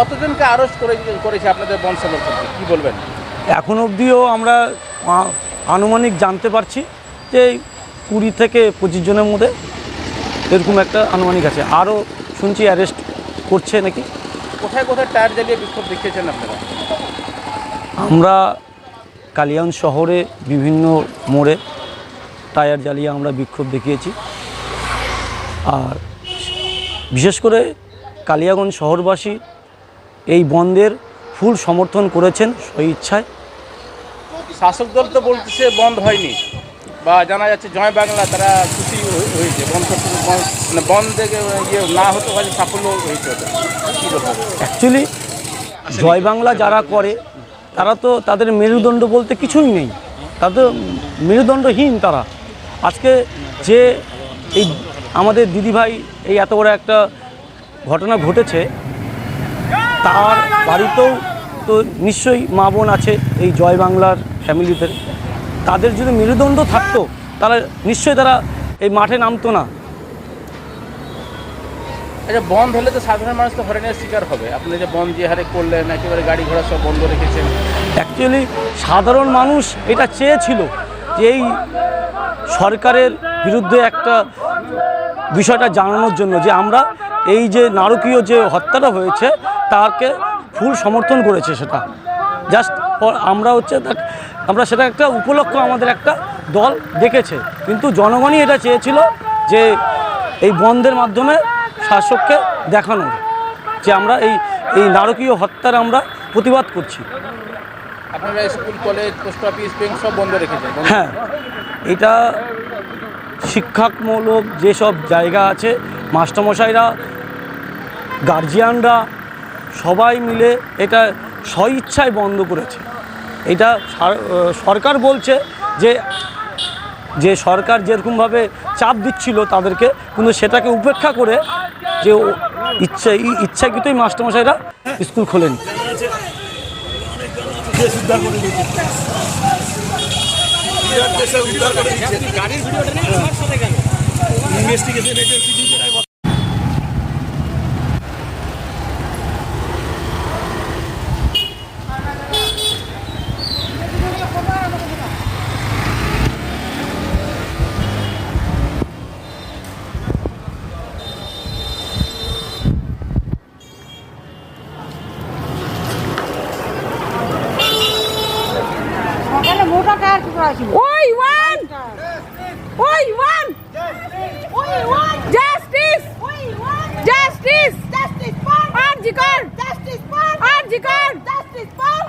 কতজনকে আরস্ট করে করেছে আপনাদের বন সমর্থনকে কি বলবেন? এখন অবধিও আমরা আনুমানিক জানতে পারছি যে কুড়ি থেকে পঁচিশ জনের মধ্যে এরকম একটা আনুমানিক আছে। আরও শুনছি অ্যারেস্ট করছে নাকি? কোথায় কোথায় টায়ার জ্বালিয়ে বিক্ষোভ দেখিয়েছেন আপনারা? আমরা কালিয়াগঞ্জ শহরে বিভিন্ন মোড়ে টায়ার জ্বালিয়ে আমরা বিক্ষোভ দেখিয়েছি। আর বিশেষ করে কালিয়াগঞ্জ শহরবাসী এই বন্ধের ফুল সমর্থন করেছেন স্বইচ্ছায় শাসক দল তো বলতেছে বন্ধ হয়নি বা জানা যাচ্ছে জয় বাংলা তারা খুশি হয়েছে বন্ধ মানে বন্ধ থেকে ইয়ে না হতে পারে সাফল্য হয়েছে অ্যাকচুয়ালি জয় বাংলা যারা করে তারা তো তাদের মেরুদণ্ড বলতে কিছুই নেই। তাদের মেরুদণ্ডহীন তারা। আজকে যে এই আমাদের দিদিভাই এই এত বড় একটা ঘটনা ঘটেছে তার বাড়িতেও তো নিশ্চয়ই মা বোন আছে এই জয় বাংলার ফ্যামিলিতে। তাদের যদি মেরুদণ্ড থাকতো তারা নিশ্চয়ই তারা এই মাঠে নামতো না। আচ্ছা বন্ধ হলে তো সাধারণ মানুষ তো হরেনের শিকার হবে। আপনি যে বন্ধ যে হারে করলেন একেবারে গাড়ি ঘোড়া সব বন্ধ রেখেছেন। অ্যাকচুয়ালি সাধারণ মানুষ এটা চেয়েছিল যে এই সরকারের বিরুদ্ধে একটা বিষয়টা জানানোর জন্য যে আমরা এই যে নারকীয় যে হত্যাটা হয়েছে তাকে ফুল সমর্থন করেছে সেটা। জাস্ট আমরা হচ্ছে আমরা সেটা একটা উপলক্ষ আমাদের একটা দল দেখেছে। কিন্তু জনগণই এটা চেয়েছিল যে এই বন্ধের মাধ্যমে শাসককে দেখানো যে আমরা এই এই নারকীয় হত্যার আমরা প্রতিবাদ করছি। আপনারা school college post office bank সব বন্ধ রেখেছেন হ্যাঁ এটা শিক্ষামূলক যেসব জায়গা আছে মাস্টারমশাইরা গার্জিয়ানরা সবাই মিলে এটা স্বইচ্ছায় বন্ধ করেছে। এটা সরকার বলছে যে যে সরকার যেরকমভাবে চাপ দিচ্ছিল তাদেরকে কিন্তু সেটাকে উপেক্ষা করে যে ইচ্ছা ইচ্ছাকৃতই মাস্টারমশাইরা স্কুল খোলেন। Oi, one! Oi, one! Oi, one! Justice! Justice! Justice! Pan! Arjikar! Justice! Pan! Arjikar! Justice! Pan!